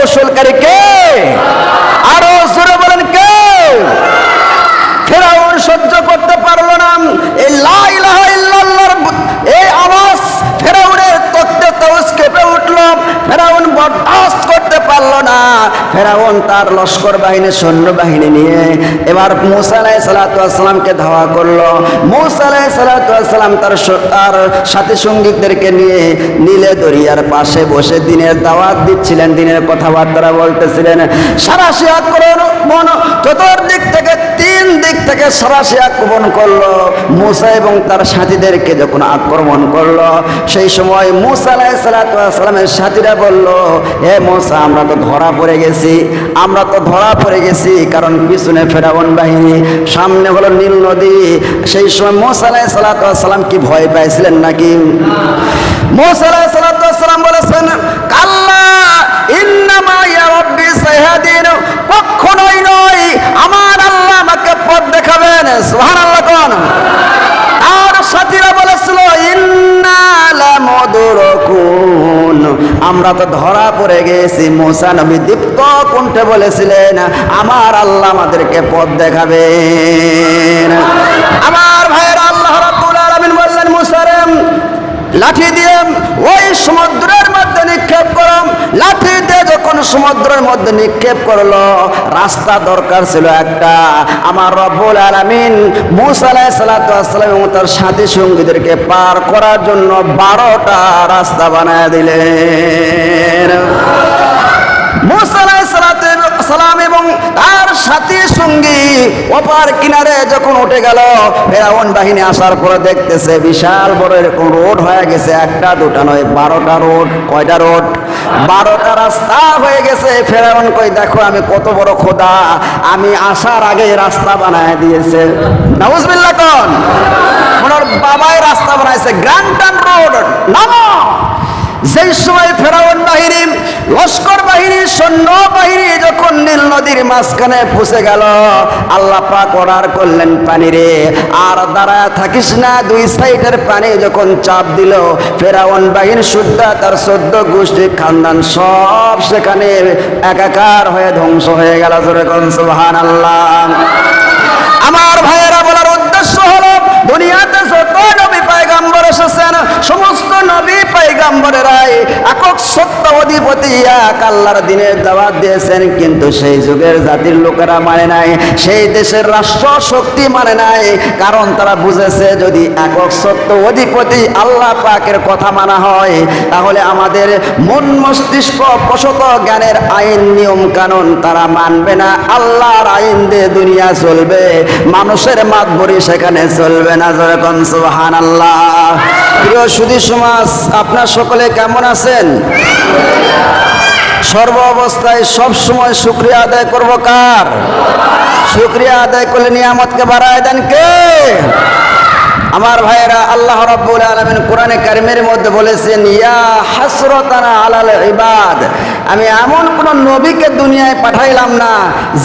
কৌশলকারী কে? আরও জোরে বলেন কে? ফেরাউন সহ্য করতে পারল না। এই লা ইলাহা ইল্লাল্লাহর এই আওয়াজ ফেরাউনের তত্ত্বে তৌস কেঁপে উঠল। ফেরাউন বরদাস্ত পারল না। ফেরাউন তার লস্কর বাহিনী, সৈন্য বাহিনী নিয়ে এবার মুসালাই সালাতামকে ধাওয়া করল। মুসালাই সালাতাম তার তার সাথী সঙ্গীতদেরকে নিয়ে নীলে দরিয়ার পাশে বসে দিনের দাওয়াত দিচ্ছিলেন, দিনের কথাবার্তা বলতেছিলেন। সারাশি চতুর্দিক থেকে, তিন দিক থেকে সারাশি আক্রমণ করল। মুসা এবং তার সাথীদেরকে যখন আক্রমণ করল, সেই সময় মুসা সাথীরা বলল হে আমরা তো ধরা পড়ে গেছি, আমরা তো ধরা পড়ে গেছি, কারণ পিছনে ফেরাউন বাহিনী, সামনে হলো নীল নদী। সেই সময় মুসা সালাতাম কি ভয় পাইছিলেন নাকি? মুসা সালাতাম বলেছেন কখনোই নয়। আমার আল্লাহ আমাকে পথ দেখাবেন। সুবহানাল্লাহ কোন? আর সাথীরা বলেছিল আমরা তো ধরা পড়ে গেছি। মুসা নবী দীপ্ত কণ্ঠে বলেছিলেন, আমার আল্লাহ আমাদেরকে পথ দেখাবেন। আমার ভাইয়ের, আল্লাহ বললেন মুসারেম লাঠি দিয়ে ওই সমুদ্রের লাঠি দিয়ে যখন সমুদ্রের মধ্যে নিক্ষেপ করল, রাস্তা দরকার ছিল একটা। আমার রব্বুল আলামিন মুসা আলাইহিস সালাতু ওয়াসসালাম এবং তার সাথী সঙ্গীদেরকে পার করার জন্য বারোটা রাস্তা বানায় দিলেন। সালাম এবং তার সাথী সঙ্গী অপার কিনারে যখন উঠে গেল, ফেরাউন বাহিনী আসার পরে দেখতেছে বিশাল বড় এরকম রোড হয়ে গেছে, একটা, দুটা নয়, বারোটা রোড, কয়টা রোড? বারোটা রাস্তা হয়ে গেছে। ফেরাউন কই, দেখো, আমি কত বড় খোদা, আমি আসার আগে রাস্তা বানায় দিয়েছে। নাউজবিল্লাহ কোন। ওনার বাবাই রাস্তা বানাইছে। গ্রান্টান রোড, নামো! সেই সময় ফেরাউন বাহিনী, লস্কর বাহিনী, সৈন্য বাহিনী যখন নীল নদীর মাঝখানে পুষে গেল, আল্লাহ পাক অর্ডার করলেন পানি রে। আর দাঁড়ায় থাকিস না, দুই সাইডের পানি যখন চাপ দিল, ফেরাউন বাহিনী শুদ্ধা তার সদ্য গোষ্ঠী, খানদান সব সেখানে একাকার হয়ে ধ্বংস হয়ে গেল সুবহান আল্লাহ আমার ভাইয়েরা বলার উদ্দেশ্য হলো, দুনিয়াতে যত এসেছেন সমস্ত নবী পায়গাম্বরেরাই একক সত্য অধিপতি, এক আল্লাহর দিনের দাওয়াত দিয়েছেন, কিন্তু সেই যুগের জাতির লোকেরা মানে নাই, সেই দেশের রাষ্ট্র শক্তি মানে নাই, কারণ তারা বুঝেছে যদি একক সত্য অধিপতি আল্লাহ পাকের কথা মানা হয়, তাহলে আমাদের মন মস্তিষ্ক, প্রসত জ্ঞানের আইন, নিয়ম কানুন তারা মানবে না, আল্লাহর আইন দিয়ে দুনিয়া চলবে, মানুষের মাতবরি সেখানে চলবে না যেরকম সুহান আল্লাহ প্রিয় সুধী সমাজ, আপনার সকলে কেমন আছেন? সর্ব অবস্থায় সব সময় শুক্রিয়া আদায় করব কার? শুক্রিয়া আদায় করলে নিয়ামতকে বাড়ায় দেন কে? আমার ভাইয়েরা আল্লাহ রাব্বুল আলামিন কোরআনে কারিমের মধ্যে বলেছেন, ইয়া হাসরাতানা আলাল ইবাদ। আমি এমন কোন নবীকে দুনিয়ায় পাঠাইলাম না,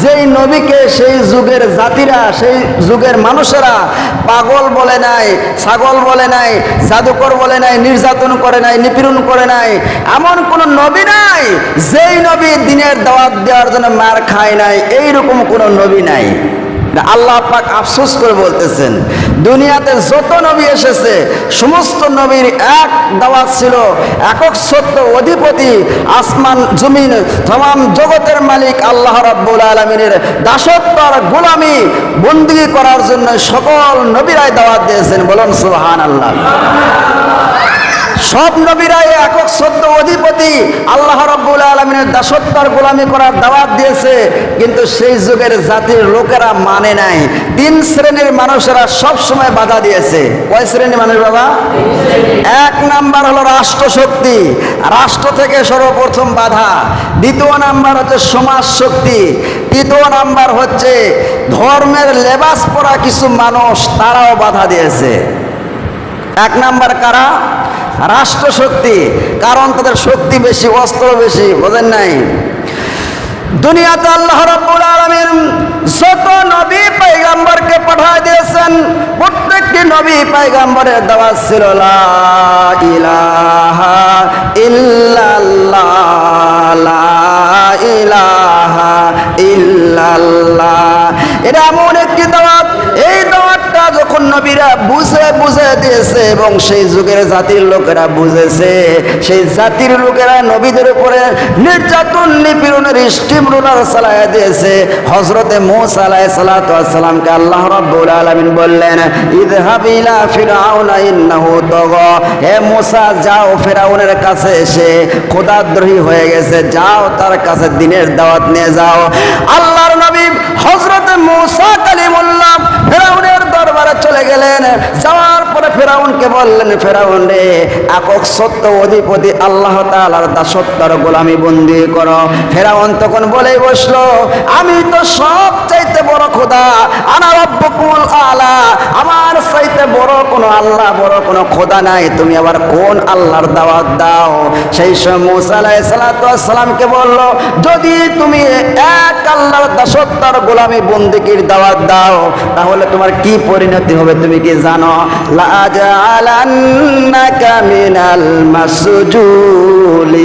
যেই নবীকে সেই যুগের জাতিরা, সেই যুগের মানুষেরা পাগল বলে নাই, ছাগল বলে নাই, জাদুকর বলে নাই, নির্যাতন করে নাই, নিপীড়ন করে নাই। এমন কোন নবী নাই, যেই নবী দিনের দাওয়াত দেওয়ার জন্য মার খায় নাই, এইরকম কোন নবী নাই। আল্লাহ পাক আফসোস করে বলতেছেন, দুনিয়াতে যত নবী এসেছে, সমস্ত নবীর এক দাওয়াত ছিল, একক সত্য অধিপতি, আসমান, জমিন তমাম জগতের মালিক আল্লাহ রাব্বুল আলমিনের দাসত্ব আর গোলামি বন্দিগি করার জন্য সকল নবীরাই দাওয়াত দিয়েছেন। বলুন সুবহান আল্লাহ সব নবীরা একক সত্য অধিপতি। আল্লাহ রব্বুল আলমিনের দাসত্বর গোলামি করার দাওয়াত দিয়েছে, কিন্তু সেই যুগের জাতির লোকেরা মানে নাই। তিন শ্রেণির মানুষেরা সব সময় বাধা দিয়েছে। কয় শ্রেণির মানুষ বাবা? এক নাম্বার হলো রাষ্ট্র শক্তি রাষ্ট্র থেকে সর্বপ্রথম বাধা। দ্বিতীয় নাম্বার হচ্ছে সমাজ শক্তি তৃতীয় নাম্বার হচ্ছে ধর্মের লেবাস পরা কিছু মানুষ, তারাও বাধা দিয়েছে। এক নাম্বার কারা? রাষ্ট্র শক্তি কারণ তাদের শক্তি বেশি, অস্ত্র বেশি, বোঝেন নাই? দুনিয়াতে আল্লাহ রাব্বুল আলামিন যত নবী পয়গম্বরকে পাঠিয়ে দিয়েছেন, প্রত্যেকটি নবী পয়গম্বরের দাওয়াত ছিল, লা ইলাহা ইল্লাল্লাহ, লা ইলাহা ইল্লাল্লাহ। এটা এমন একটি দাওয়াত, এই দাওয়াত যখন নবীরা বুঝে বুঝে দিয়েছে এবং সেই যুগের জাতির লোকেরা বুঝেছে, সেই জাতির লোকেরা নবীদের উপরে নির্যাতন, নিপীড়নের স্টিম রোলার চালায় দিয়েছে। হজরতে মোসা আলাহ সালাতামকে আল্লাহ রব্বুল আলমিন বললেন ইদহাব ইলা ফিরাউনা ইন্নাহু তাগা। হে মোসা, যাও ফেরাউনের কাছে এসে খোদাদ্রোহী হয়ে গেছে, যাও তার কাছে দিনের দাওয়াত নিয়ে যাও। আল্লাহর নবী হজরতে মোসা দরবারে পরে ফেরাউনকে বললেন, ফেরাউন রে, একক সত্য অধিপতি আল্লাহ তাআলার দাসত্বর গোলামি বন্দি করো। ফেরাউন তখন বলেই বসল, আমি তো সব চাইতে বড় খোদা, আনা রব্বকুল আলা। আমার চাইতে বড় কোনো আল্লাহ, বড় কোনো খোদা নাই। তুমি আবার কোন আল্লাহর দাওয়াত দাও? সেই সময় মুসা আলাইহিস সালাতু সালামকে বলল, যদি তুমি এক আল্লাহর দাসত্বর গোলামি বন্দিকির দাওয়াত দাও, তাহলে তোমার কি পরিণতি হবে তুমি কি জানো? লাজালান্নাকা মিনাল মাসজুলিন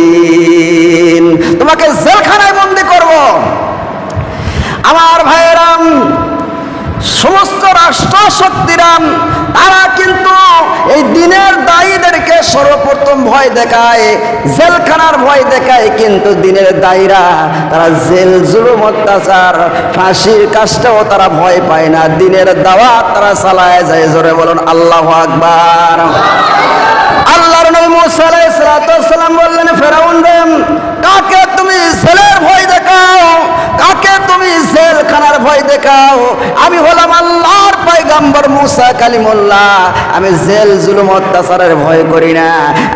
তোমাকে জেলখানায় বন্দি করব। আমার ভাইয়েরাম, সমস্ত রাষ্ট্র শক্তিরাম তারা কিন্তু এই দিনের দায়ীদেরকে সর্বপ্রথম ভয় দেখায়, জেলখানার ভয় দেখায়, কিন্তু দিনের দায়রা তারা জেল জুলুম অত্যাচার, ফাঁসির কাজটাও তারা ভয় পায় না। দিনের দাওয়াত তারা চালায় যায়, জোরে বলুন, আল্লাহ আকবার। আল্লাহর নবী মুসা আলাইহিস সালাম বললেন, ফেরাউন কাকে তুমি জেলের ভয় দেখাও? কাকে তুমি জেলখানার ভয় দেখাও। আমি হলাম আল্লাহর পয়গাম্বর মুসা কালিমুল্লাহ। আমি জেল, জুলুম, অত্যাচারের ভয় করি না।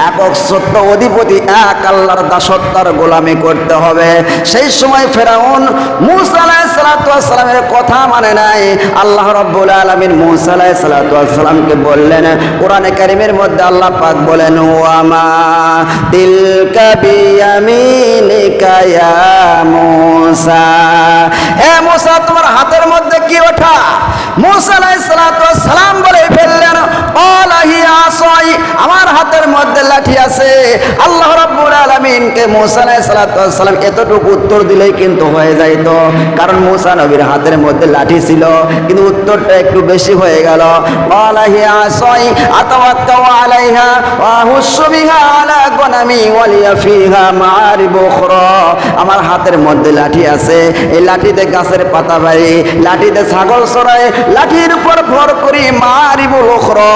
একক সত্য অধিপতি এক আল্লাহর দাসত্বর গোলামি করতে হবে। সেই সময় ফেরাউন মুসা সালামের কথা মানে নাই। আল্লাহ রব্বুল আলামিন মুসা সালামকে বললেন, কোরআনে কারিমের মধ্যে আল্লাহ পাক বলেন ওয়ামা তিলকা বিয়ামিনিকা ইয়া মুসা? হে মুসা, তোমার হাতের মধ্যে কি ওঠা? মুসা আলাইহিস সালাম বলে ফেললেন আলাহি আসই, আমার হাতের মধ্যে লাঠি আছে। আলামিনকে মুসা সালাম এতটুকু উত্তর দিলেই কিন্তু হয়ে যাইতো। কারণ মুসা নবীর হাতের মধ্যে লাঠি ছিল, কিন্তু উত্তরটা একটু বেশি হয়ে গেল। আমার হাতের মধ্যে লাঠি আছে, এই লাঠিতে গাছের পাতা পাই লাঠিতে ছাগল চড়াই লাঠির উপর ভর করি মারিবুল উখরা।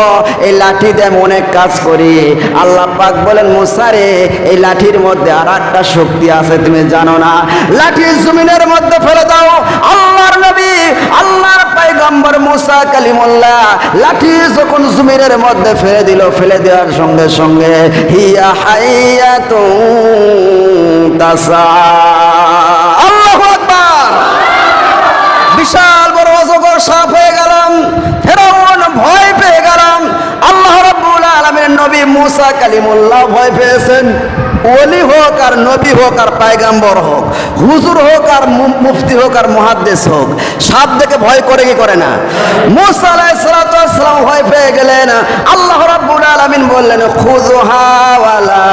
এই লাঠিতে অনেক কাজ করি। আল্লাহ পাক বলেন মুসারে এই লাঠির মধ্যে আর একটা শক্তি আছে, তুমি জানো না। লাঠি জমিনের মধ্যে ফেলে দাও। আল্লাহর নবী, আল্লাহর পাইগম্বর মুসা কালিমুল্লাহ লাঠি যখন জমিনের মধ্যে ফেলে দিল, ফেলে দেওয়ার সঙ্গে সঙ্গে, হিয়া হাইয়া তো তাসা। আল্লাহু আকবার। বিশাল বড় অজগর সাপ হয়ে গেলাম। ফেরাউন ভয় পেয়ে গেলাম। আল্লাহ রাব্বুল আলামিনের নবী মুসা কালিমুল্লাহ ভয় পেয়েছেন। ওলি হোক আর নবী হোক আর পায়গাম্বর হোক, হুজুর হোক আর মুফতি হোক আর মহাদ্দেশ হোক সাপ দেখে ভয় করে কি করে না? মুসা আলাইহিস সালাতু ভয় পেয়ে গেলেন। আল্লাহ রাব্বুল আলামিন বললেন খুজুহা ওয়ালা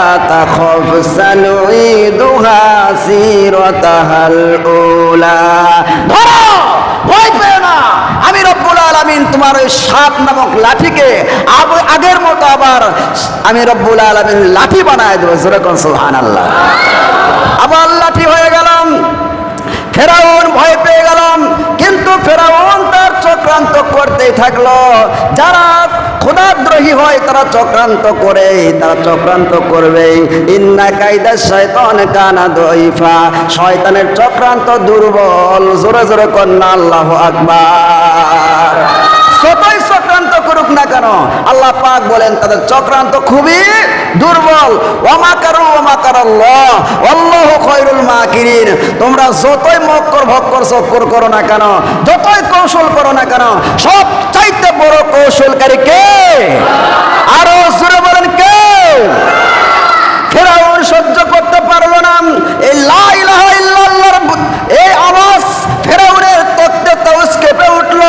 ধরো ভয় পেও না আমি রব্বুল আলামিন তোমার ওই সাপ নামক লাঠিকে আগের মতো আবার আমি রব্বুল আলামিন লাঠি বানায় দেবো যেরকম সুহান আল্লাহ আবার লাঠি হয়ে গেলাম, ফেরাউন ভয় পেয়ে গেলাম, কিন্তু ফেরাউন তার চক্রান্ত করতেই থাকল। যারা খোদাদ্রোহী হয়, তারা চক্রান্ত করে তারা চক্রান্ত করবে ইন্না কায়দা শয়তান কানা দইফা শয়তানের চক্রান্ত দুর্বল, জোরে জোরে কন্যা আল্লাহ আকবার। যতই চক্রান্ত করুক না কেন? আল্লাহ পাক বলেন, তাদের চক্রান্ত খুবই দুর্বল। অমাকার ওমাকার অল্লাহ খয়রুল খয়রুল মাকিরিন। তোমরা যতই মক্কর, ভক্কর, চক্কর করো না কেন? যতই কৌশল করো না কেন? সব চাইতে বড় কৌশলকারী কে আরও জোরে বলেন কে ফেরাউন সহ্য করতে পারল না এই লা ইলাহা ইল্লাল্লাহর বু- এই আওয়াজ ফেরাউনের তত্ত্বে তাউস কেঁপে উঠল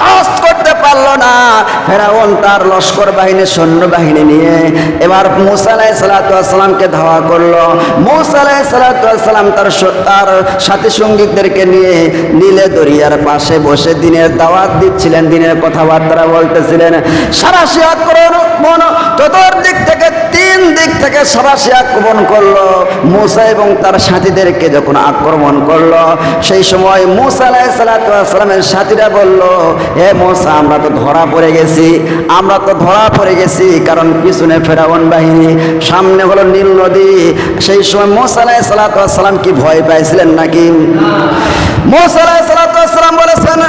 ফেরাউন করতে পারল না। ফেরাউন তার লস্কর বাহিনী, সৈন্য বাহিনী নিয়ে এবার মুসা আলাইহিস সালাতু ধাওয়া করল। মুসা সালাম তার তার সাথী সঙ্গীতদেরকে নিয়ে নীলে দরিয়ার পাশে বসে দিনের দাওয়াত দিচ্ছিলেন, দিনের কথাবার্তা বলতেছিলেন। সারাশি আক্রমণ, মন চতুর্দিক থেকে তিন দিক থেকে সারাশি আক্রমণ করল। মুসা এবং তার সাথীদেরকে যখন আক্রমণ করল, সেই সময় মুসা আলাইসালামের সাথীরা বলল, হে মুসা, আমরা তো ধরা পড়ে গেছি, আমরা তো ধরা পড়ে গেছি, কারণ পিছনে ফেরাউন বাহিনী, সামনে হলো নীল নদী। সেই সময় মোসা কি ভয় পাইছিলেন নাকি? বলেছেন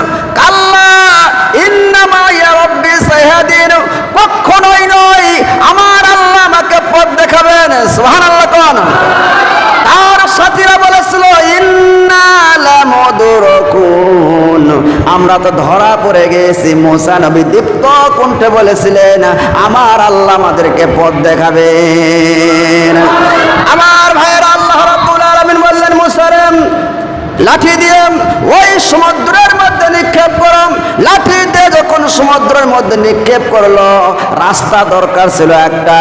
কখনোই নয়, আমার আল্লাহ আমাকে পথ দেখাবেন। কোন? তার সাথীরা বলেছিল আমরা তো ধরা পড়ে গেছি, মোসা নবী দীপ্ত কণ্ঠে বলেছিলেন, আমার আল্লাহ আমাদেরকে পথ দেখাবেন। আমার ভাইয়ের আল্লাহ বললেন লাঠি দিয়ে ওই সমুদ্রের মধ্যে নিক্ষেপ করম লাঠি দিয়ে যখন সমুদ্রের মধ্যে নিক্ষেপ করল, রাস্তা দরকার ছিল একটা।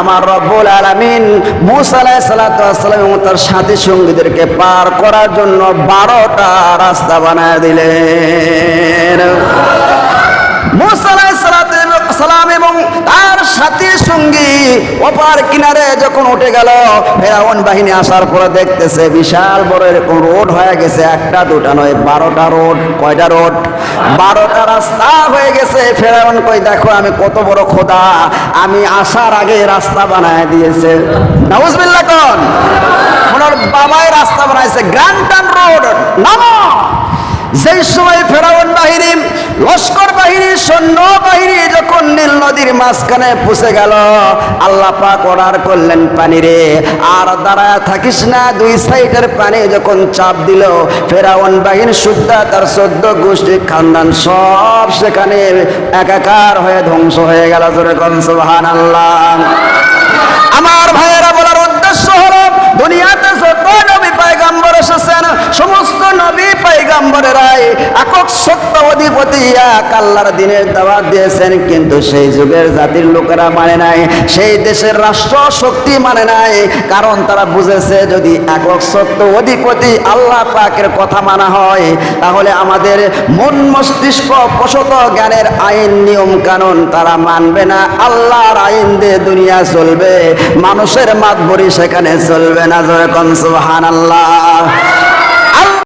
আমার রব্বুল আলামিন মুসা আলাইহিস সালাতু ওয়াসসালাম এবং তার সাথী সঙ্গীদেরকে পার করার জন্য বারোটা রাস্তা বানায় দিলেন। মুসা আলাইহিস সালাতু সালাম এবং সাথী সঙ্গী ওপার কিনারে যখন উঠে গেল, ফেরাউন বাহিনী আসার পরে দেখতেছে বিশাল বড় এরকম রোড হয়ে গেছে, একটা, দুটা নয়, বারোটা রোড, কয়টা রোড? বারোটা রাস্তা হয়ে গেছে। ফেরাউন কই দেখো, আমি কত বড় খোদা, আমি আসার আগে রাস্তা বানায় দিয়েছে। নাউজবিল্লাহ কোন। ওনার বাবাই রাস্তা বানাইছে। গ্রান্টান রোড, নামো! যেই সময় ফেরাউন বাহিনী, লস্কর বাহিনী, সৈন্য বাহিনী যখন নীল নদীর মাঝখানে পুষে গেল, আল্লাহ পাক অর্ডার করলেন পানি রে। আর দাঁড়ায় থাকিস না, দুই সাইডের পানি যখন চাপ দিল, ফেরাউন বাহিনী শুদ্ধা তার চোদ্দ গোষ্ঠী খানদান সব সেখানে একাকার হয়ে ধ্বংস হয়ে গেল, জোরে কনসবাহান আল্লাহ আমার ভাইয়েরা বলার উদ্দেশ্য হলো, দুনিয়াতে যত নবী পাইগাম্বর এসেছেন সমস্ত নবী পাইগাম্বরেরাই একক সত্য অধিপতি এক আল্লাহর দিনের দাওয়াত দিয়েছেন, কিন্তু সেই যুগের জাতির লোকেরা মানে নাই, সেই দেশের রাষ্ট্র শক্তি মানে নাই, কারণ তারা বুঝেছে যদি একক সত্য অধিপতি আল্লাহ পাকের কথা মানা হয়, তাহলে আমাদের মন মস্তিষ্ক প্রসত জ্ঞানের আইন, নিয়ম, কানুন তারা মানবে না, আল্লাহর আইন দিয়ে দুনিয়া চলবে, মানুষের মাতবরি সেখানে চলবে না যেরকম সুবহান আল্লাহ Yeah!